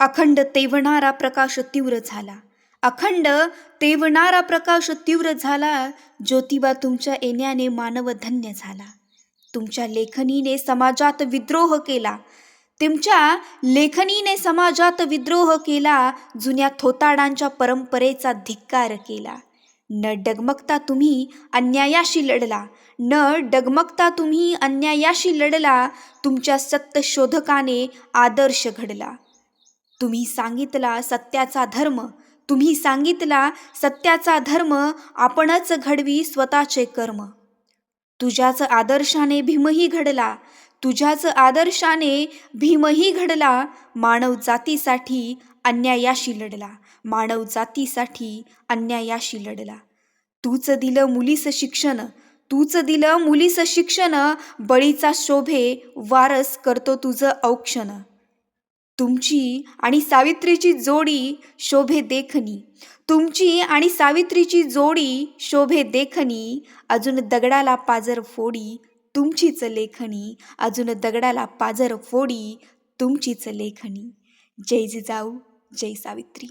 अखंड तेवणारा प्रकाश तीव्र झाला. अखंड तेवणारा प्रकाश तीव्र झाला ज्योतिबा तुमच्या येण्याने मानव धन्य झाला. तुमच्या लेखनीने समाजात विद्रोह केला. तुमच्या लेखनीने समाजात विद्रोह केला जुन्या थोताडांच्या परंपरेचा धिक्कार केला. न डगमगता तुम्ही अन्यायाशी लढला न डगमगता तुम्ही अन्यायाशी लढला तुमच्या सत्यशोधकाने आदर्श घडला. तुम्ही सांगितला सत्याचा धर्म तुम्ही सांगितला सत्याचा धर्म आपणच घडवी स्वतःचे कर्म. तुझ्याच आदर्शाने भीमही घडला तुझ्याच आदर्शाने भीमही घडला मानव जातीसाठी अन्यायाशी लढला मानव जातीसाठी अन्यायाशी लढला. तूच दिलं मुलीस शिक्षण तूच दिलं मुलीस शिक्षण बळीचा शोभे वारस करतो तुझं औक्षण. तुमची आणि सावित्रीची जोडी शोभे देखनी. तुमची आणि सावित्रीची जोडी शोभे देखनी. अजून दगडाला पाजर फोडी तुमचीच लेखणी अजून दगडाला पाजर फोडी तुमचीच लेखणी जय जिजाऊ जय सावित्री.